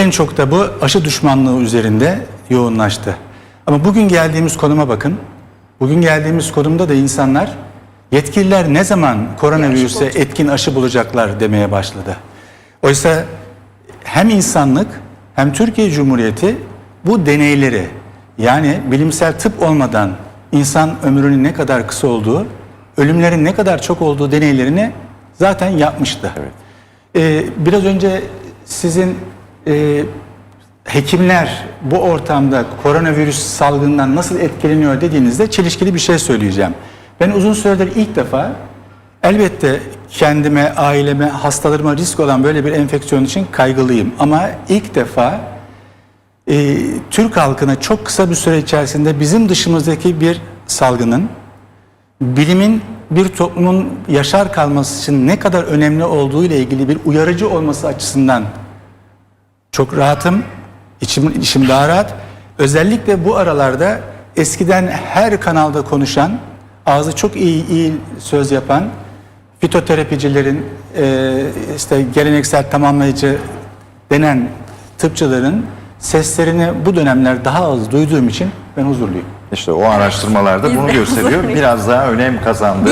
En çok da bu aşı düşmanlığı üzerinde yoğunlaştı. Ama bugün geldiğimiz konuma bakın. Bugün geldiğimiz konumda da insanlar yetkililer ne zaman koronavirüse etkin aşı bulacaklar demeye başladı. Oysa hem insanlık hem Türkiye Cumhuriyeti bu deneyleri yani bilimsel tıp olmadan insan ömrünün ne kadar kısa olduğu, ölümlerin ne kadar çok olduğu deneylerini zaten yapmıştı. Ee, biraz önce sizin e, hekimler bu ortamda koronavirüs salgından nasıl etkileniyor dediğinizde çelişkili bir şey söyleyeceğim. Ben uzun süredir ilk defa elbette kendime, aileme, hastalarıma risk olan böyle bir enfeksiyon için kaygılıyım. Ama ilk defa e, Türk halkına çok kısa bir süre içerisinde bizim dışımızdaki bir salgının bilimin bir toplumun yaşar kalması için ne kadar önemli olduğu ile ilgili bir uyarıcı olması açısından çok rahatım. İçim, içim daha rahat. Özellikle bu aralarda eskiden her kanalda konuşan, ağzı çok iyi, iyi söz yapan fitoterapicilerin, e, işte geleneksel tamamlayıcı denen tıpçıların seslerini bu dönemler daha az duyduğum için ben huzurluyum. İşte o araştırmalarda bunu gösteriyor. Biraz daha önem kazandı.